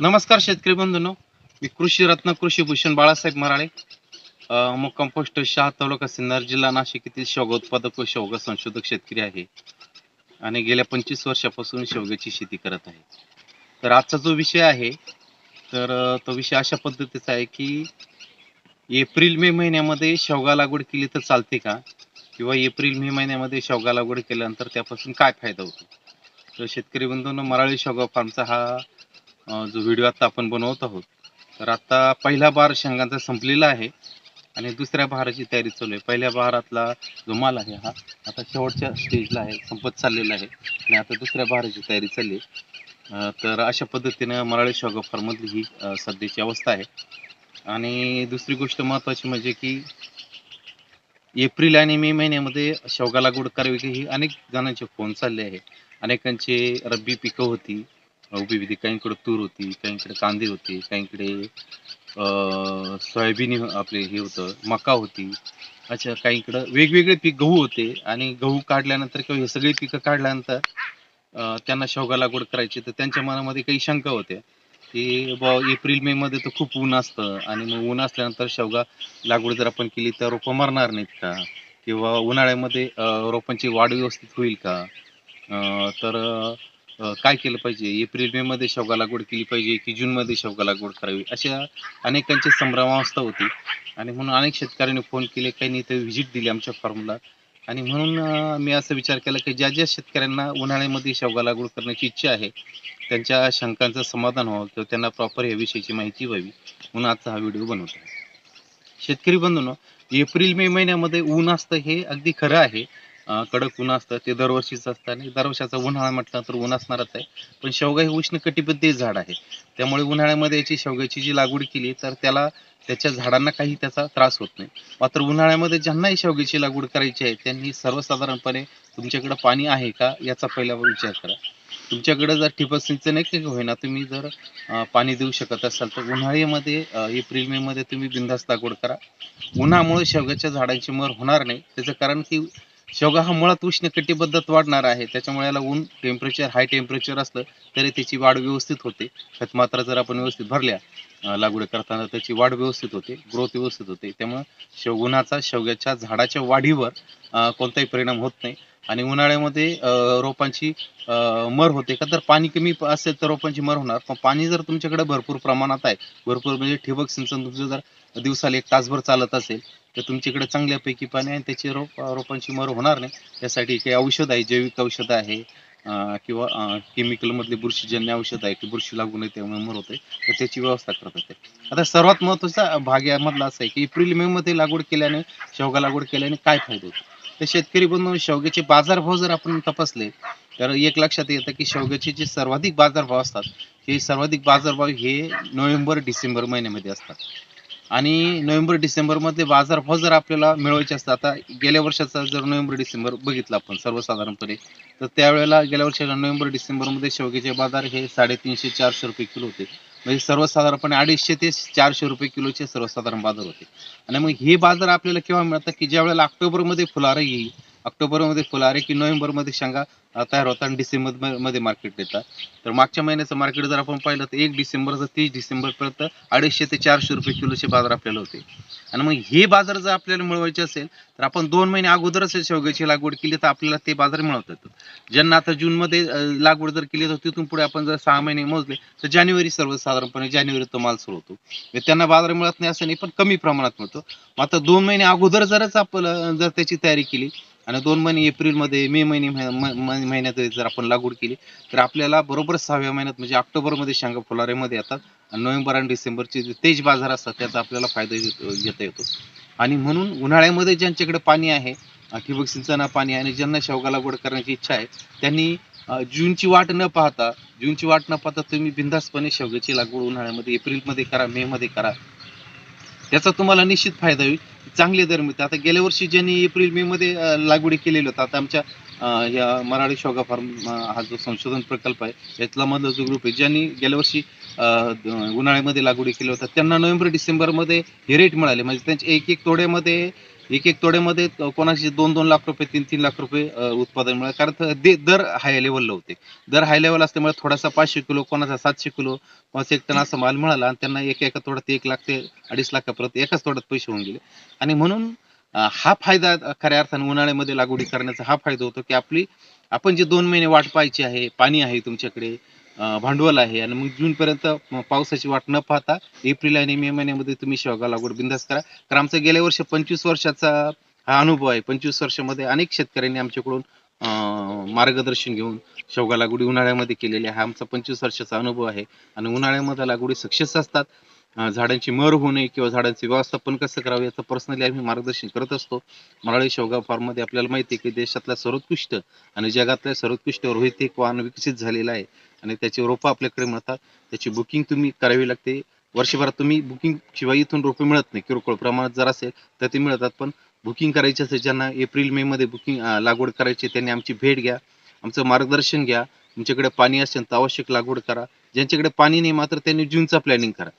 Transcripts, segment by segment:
नमस्कार शेतकरी बंधूंनो. मी कृषी रत्न कृषी भूषण बाळासाहेब मराळे. अं, मुक्काम पोस्ट शहा तालुका सिन्नर जिल्हा नाशिक येथील शेवगा उत्पादक व शेवगा संशोधक शेतकरी आहे. आणि गेल्या पंचवीस वर्षापासून शेवग्याची शेती करत आहे. तर आजचा जो विषय आहे तर तो विषय अशा पद्धतीचा आहे की एप्रिल मे महिन्यामध्ये शेवगा लागवड केली तर चालते का? किंवा एप्रिल मे महिन्यामध्ये शेवगा लागवड केल्यानंतर त्यापासून काय फायदा होतो? तर शेतकरी बंधूंनो मराठी शेवगा फार्मचा हा जो व्हिडिओ आत्ता आपण बनवत आहोत तर आता पहिला बार शेंगांचा संपलेला आहे आणि दुसऱ्या बहाराची तयारी चालू आहे. पहिल्या बहारातला जो माल आहे हा आता शेवटच्या स्टेजला आहे संपत चाललेला आहे आणि आता दुसऱ्या बहाराची तयारी चालली आहे. तर अशा पद्धतीनं मराठी शॉगा फार्ममधली ही सध्याची अवस्था आहे. आणि दुसरी गोष्ट महत्त्वाची म्हणजे की एप्रिल आणि मे महिन्यामध्ये शेवगा लागवड करावी की ही अनेक जणांचे फोन चालले आहे. अनेकांचे रब्बी पिकं होती उभी विधी काहींकडे तूर होती काहींकडे कांदे होते काहींकडे सोयाबीन आपले हे होतं मका होती. अच्छा काहींकडं वेगवेगळे पीक गहू होते आणि गहू काढल्यानंतर किंवा हे सगळे पिकं काढल्यानंतर त्यांना शेवगा लागवड करायची. तर त्यांच्या मनामध्ये काही शंका होत्या की बुवा एप्रिल मे मध्ये तर खूप ऊन असतं आणि मग ऊन असल्यानंतर शेवगा लागवड जर आपण केली तर रोपं मरणार नाहीत का? किंवा उन्हाळ्यामध्ये रोपांची वाढ व्यवस्थित होईल का? तर काय केलं पाहिजे? एप्रिल मे मध्ये शेवगा लागवड केली पाहिजे की जून मध्ये शेवगा लागवड करावी? अशा अनेकांची संभ्रमावस्था होती. आणि म्हणून अनेक शेतकऱ्यांनी फोन केले काही इथे व्हिजिट दिली आमच्या फॉर्मला आणि म्हणून मी असा विचार केला की ज्या ज्या शेतकऱ्यांना उन्हाळ्यामध्ये शेवगा लागवड करण्याची इच्छा आहे त्यांच्या शंकांचं समाधान व्हावं किंवा त्यांना प्रॉपर याविषयीची माहिती व्हावी. म्हणून आजचा हा व्हिडिओ बनवतो. शेतकरी बंधूंनो एप्रिल मे महिन्यामध्ये ऊन असतं हे अगदी खरं आहे. कडक ऊन असतं ते दरवर्षीच असतं आणि दरवर्षाचा उन्हाळा म्हटलं तर ऊन असणारच आहे. पण शेवगा हे उष्ण कटिबद्धीय झाड आहे. त्यामुळे उन्हाळ्यामध्ये याची शेवग्याची जी लागवड केली तर त्याला त्याच्या झाडांना काही त्याचा त्रास होत नाही. मात्र उन्हाळ्यामध्ये ज्यांनाही शेवग्याची लागवड करायची आहे त्यांनी सर्वसाधारणपणे तुमच्याकडे पाणी आहे का याचा पहिला विचार करा. तुमच्याकडे जर ठिबक सिंचन आहे होईना तुम्ही जर पाणी देऊ शकत असाल तर उन्हाळ्यामध्ये एप्रिल मे मध्ये तुम्ही बिंदास लागवड करा. उन्हामुळे शेवग्याच्या झाडांची मर होणार नाही. त्याचं कारण की शेवगा हा मुळात उष्ण कटिबद्धत वाढणार आहे. त्याच्यामुळे याला ऊन टेम्परेचर हाय टेम्परेचर असलं तरी त्याची वाढ व्यवस्थित होते. खतमात्रा जर आपण व्यवस्थित भरल्या लागवड करताना त्याची वाढ व्यवस्थित होते ग्रोथ व्यवस्थित होते. त्यामुळे उन्हाचा शेवग्याच्या झाडाच्या वाढीवर कोणताही परिणाम होत नाही. आणि उन्हाळ्यामध्ये रोपांची मर होते का तर पाणी कमी असेल तर रोपांची मर होणार. पण पाणी जर तुमच्याकडे भरपूर प्रमाणात आहे भरपूर म्हणजे ठिबक सिंचन तुमचं जर दिवसाला एक तासभर चालत असेल तर तुमच्याकडे चांगल्यापैकी पाणी आणि त्याची रोप रोपांची मर होणार नाही. त्यासाठी काही औषध आहे जैविक औषध आहे किंवा केमिकल मधले बुरशीजन्य औषध आहे की बुरशी लागू नये त्यामुळे मर होते. तर त्याची व्यवस्था करत असते आता सर्वात महत्त्वाचा भाग यामधला असा आहे की एप्रिल मे मध्ये लागवड केल्याने शेवगा लागवड केल्याने काय फायदा होतो? तर शेतकरी बंधू शेवग्याचे बाजारभाव जर आपण तपासले तर एक लक्षात येतं की शेवग्याचे जे सर्वाधिक बाजारभाव असतात हे सर्वाधिक बाजारभाव हे नोव्हेंबर डिसेंबर महिन्यामध्ये असतात. आणि नोव्हेंबर डिसेंबरमध्ये बाजारभाव जर आपल्याला मिळवायचे असतात आता गेल्या वर्षाचा जर नोव्हेंबर डिसेंबर बघितला आपण सर्वसाधारणपणे तर त्यावेळेला गेल्या वर्षाला नोव्हेंबर डिसेंबरमध्ये शेवग्याचे बाजार हे साडेतीनशे चारशे रुपये किलो होते. म्हणजे सर्वसाधारणपणे अडीचशे ते चारशे रुपये किलोचे सर्वसाधारण बाजार होते. आणि मग हे बाजार आपल्याला केव्हा मिळतात? की ज्या वेळेला ऑक्टोबरमध्ये फुलारे येईल ऑक्टोबरमध्ये आले की नोव्हेंबरमध्ये शेंगा तयार होतात आणि डिसेंबरमध्ये मार्केट देतात. तर मागच्या महिन्याचं मार्केट जर आपण पाहिलं तर एक डिसेंबर तीस डिसेंबर पर्यंत अडीचशे ते चारशे रुपये किलोचे बाजार आपल्याला होते. आणि मग हे बाजार जर आपल्याला मिळवायचे असेल तर आपण दोन महिने अगोदरच शेवग्याची लागवड केली तर आपल्याला ते बाजार मिळवता येतात ज्यांना आता जून मध्ये लागवड जर केली तर तिथून पुढे आपण जर सहा महिने मोजले तर जानेवारी सर्वसाधारणपणे जानेवारी तो माल सुरू होतो. म्हणजे त्यांना बाजार मिळत नाही असं नाही पण कमी प्रमाणात मिळतो. आता दोन महिने अगोदर जरच आपण जर त्याची तयारी केली आणि दोन महिने एप्रिलमध्ये मे महिने महिन्यात जर आपण लागवड केली तर आपल्याला बरोबर सहाव्या महिन्यात म्हणजे ऑक्टोबरमध्ये शेंगा फुलाऱ्यामध्ये येतात आणि नोव्हेंबर आणि डिसेंबरचे जे तेज बाजार असतात त्याचा आपल्याला फायदा घेत- घेता येतो. आणि म्हणून उन्हाळ्यामध्ये ज्यांच्याकडे पाणी आहे ठिबक सिंचना पाणी आहे आणि ज्यांना शेवगा लागवड करण्याची इच्छा आहे त्यांनी जूनची वाट न पाहता जूनची वाट न पाहता तुम्ही बिंदासपणे शेवग्याची लागवड उन्हाळ्यामध्ये एप्रिलमध्ये करा मे मध्ये करा. याचा तुम्हाला निश्चित फायदा होईल. चांगले दर मिळतात आता गेल्या वर्षी ज्यांनी एप्रिल मे मध्ये लागवडी केलेली होत्या आता आमच्या या मराठी शोगा फार्म हा जो संशोधन प्रकल्प आहे यातला मधला जो ग्रुप आहे ज्यांनी गेल्या वर्षी उन्हाळ्यामध्ये लागवडी केली होता त्यांना नोव्हेंबर डिसेंबरमध्ये हे रेट मिळाले. म्हणजे त्यांचे एक एक तोड्यामध्ये एक एक तोड्यामध्ये कोणाचे दोन दोन लाख रुपये तीन तीन लाख रुपये उत्पादन मिळालं. कारण त- दे- दर हाय लेवलला होते. दर हाय लेवल असल्यामुळे थोडासा पाचशे किलो कोणाचा सातशे किलो कोणाचा एक टन असा माल मिळाला आणि त्यांना एक एका तोड्यात एक लाख ते अडीच लाखापर्यंत एकाच तोड्यात पैसे होऊन गेले. आणि म्हणून हा फायदा खऱ्या अर्थाने उन्हाळ्यामध्ये लागवडी करण्याचा हा फायदा होतो की आपली आपण जे दोन महिने वाट पाहायची आहे पाणी आहे तुमच्याकडे भांडवल आहे. आणि मग जून पर्यंत पावसाची वाट न पाहता एप्रिल आणि मे महिन्यामध्ये तुम्ही शेवगा लागवड बिंदास करा. कारण आमचा गेल्या वर्षी पंचवीस वर्षाचा हा अनुभव आहे. पंचवीस वर्षामध्ये अनेक शेतकऱ्यांनी आमच्याकडून मार्गदर्शन घेऊन शेवगा लागवडी उन्हाळ्यामध्ये केलेली आहे. हा आमचा पंचवीस वर्षाचा अनुभव आहे. आणि उन्हाळ्यामध्ये लागवडी सक्सेस असतात. झाडांची मर होऊ नये किंवा झाडांचे व्यवस्थापन कसं करावं याचं पर्सनली आम्ही मार्गदर्शन करत असतो. मराठी शेवगाव फार्ममध्ये आपल्याला माहिती आहे की देशातला सर्वोत्कृष्ट आणि जगातल्या सर्वोत्कृष्ट रोहित वाहन विकसित झालेला आहे. आणि त्याची रोपं आपल्याकडे मिळतात. त्याची बुकिंग तुम्ही करावी लागते. वर्षभरात तुम्ही बुकिंग शिवाय इथून रोपे मिळत नाही. किरकोळ प्रमाणात जर असेल तर ते मिळतात. पण बुकिंग करायची असेल ज्यांना एप्रिल मे मध्ये बुकिंग लागवड करायची त्यांनी आमची भेट घ्या. आमचं मार्गदर्शन घ्या. तुमच्याकडे पाणी असेल तर आवश्यक लागवड करा. ज्यांच्याकडे पाणी नाही मात्र त्यांनी जूनचा प्लॅनिंग करा.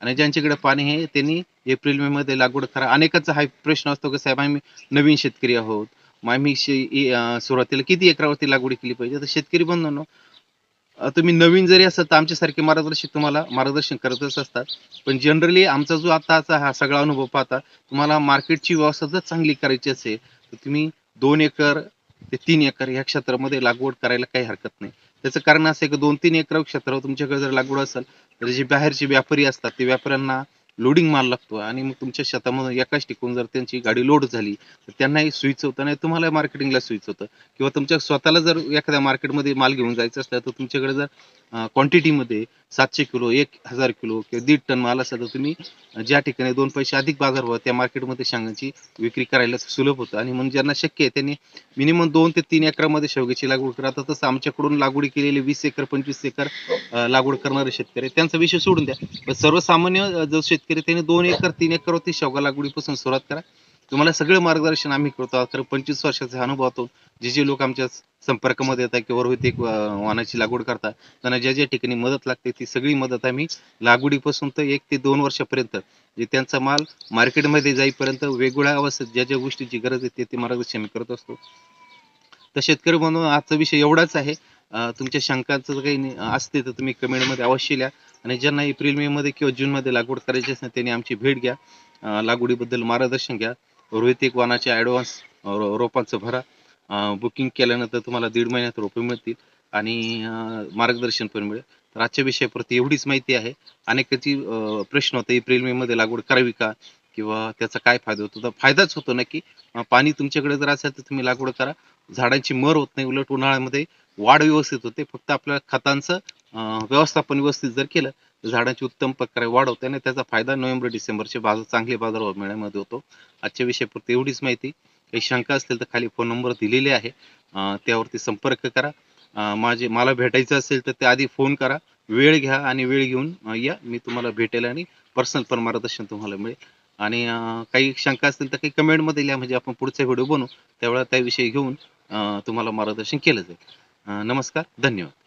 आणि ज्यांच्याकडे पाणी आहे त्यांनी एप्रिल मे मध्ये लागवड करा. अनेकांचा हा प्रश्न असतो की साहेब आम्ही नवीन शेतकरी आहोत. मग आम्ही शे- सुरुवातीला किती एकरावरती लागवड केली पाहिजे? तर शेतकरी बंधूंनो तुम्ही नवीन जरी असाल तर आमच्यासारखे मार्गदर्शक तुम्हाला मार्गदर्शन करतच असतात. पण जनरली आमचा जो आताचा हा सगळा अनुभव पाहता तुम्हाला मार्केटची व्यवस्था जर चांगली करायची असेल तर तुम्ही दोन एकर ते तीन एकर ह्या क्षेत्रामध्ये लागवड करायला काही हरकत नाही. त्याचं कारण असं आहे की दोन तीन एकर क्षेत्रावर तुमच्याकडे जर लागवड असेल तर जे बाहेरचे व्यापारी असतात ते व्यापाऱ्यांना लोडिंग माल लागतो आणि मग तुमच्या शेतामधून एकाच टिकून जर त्यांची गाडी लोड झाली तर त्यांनाही सुईच होतं नाही तुम्हाला मार्केटिंगला सुईच होतं. किंवा तुमच्या स्वतःला जर एखाद्या मार्केटमध्ये माल घेऊन जायचं असलं तर तुमच्याकडे जर क्वांटिटीमध्ये सातशे किलो एक हजार किलो किंवा दीड टन माल असेल तर तुम्ही ज्या ठिकाणी दोन पैसे अधिक बाजार व्हावा त्या मार्केटमध्ये शेंगांची विक्री करायला सुलभ होतं. आणि म्हणून ज्यांना शक्य आहे त्यांनी मिनिमम दोन ते तीन एकरामध्ये शेवग्याची लागवड करा. आता तसं आमच्याकडून लागवडी केलेली वीस एकर पंचवीस एकर लागवड करणारे शेतकरी त्यांचा विषय सोडून द्या. पण सर्वसामान्य जो शेतकरी त्यांनी दोन एकर तीन एकरवरती शेवगा लागवडीपासून सुरुवात करा. तुम्हाला सगळं मार्गदर्शन आम्ही करतो. कारण पंचवीस वर्षाचा अनुभवातून जे जे लोक आमच्या संपर्कामध्ये येतात किंवा रोहित एक वाहनाची लागवड करतात त्यांना ज्या ज्या ठिकाणी मदत लागते ती सगळी मदत आम्ही लागवडीपासून तर एक ते दोन वर्षापर्यंत जे त्यांचा माल मार्केटमध्ये जाईपर्यंत वेगवेगळ्या अवस्थेत ज्या ज्या गोष्टीची गरज आहे ते मार्गदर्शन आम्ही करत असतो. तर शेतकरी म्हणून आजचा विषय एवढाच आहे. तुमच्या शंकांचं काही असते तर तुम्ही कमेंटमध्ये अवश्य लिहा. आणि ज्यांना एप्रिल मे मध्ये किंवा जून मध्ये लागवड करायची असेल त्यांनी आमची भेट घ्या. लागवडीबद्दल मार्गदर्शन घ्या. रोहितिक एक ॲडव्हान्स रोपांचं भरा. बुकिंग केल्यानंतर तुम्हाला दीड महिन्यात रोपे मिळतील आणि मार्गदर्शन पण मिळेल. तर आजच्या विषयाप्रती एवढीच माहिती आहे. अनेकाची प्रश्न होता एप्रिल मे मध्ये लागवड करावी का? किंवा त्याचा काय फायदा होतो? तर फायदाच होतो नक्की. की पाणी तुमच्याकडे जर असेल तर तुम्ही लागवड करा. झाडांची मर होत नाही उलट उन्हाळ्यामध्ये वाढ व्यवस्थित होते. फक्त आपल्या खतांचं व्यवस्थापन व्यवस्थित जर केलं झाडांची उत्तम प्रकारे वाढ होते आणि त्याचा फायदा नोव्हेंबर डिसेंबरचे बाजार चांगले बाजारभाव मिळण्यामध्ये होतो. आजच्या विषयापुरती एवढीच माहिती. काही शंका असतील तर खाली फोन नंबर दिलेले आहे. त्यावरती संपर्क करा. माझे मला भेटायचं असेल तर ते आधी फोन करा. वेळ घ्या आणि वेळ घेऊन या. मी तुम्हाला भेटेल आणि पर्सनल पण मार्गदर्शन तुम्हाला मिळेल. आणि काही शंका असतील तर काही कमेंटमध्ये लिहा. म्हणजे आपण पुढचा व्हिडिओ बनवू. त्यावेळेला त्याविषयी घेऊन तुम्हाला मार्गदर्शन केलं जाईल. नमस्कार. धन्यवाद.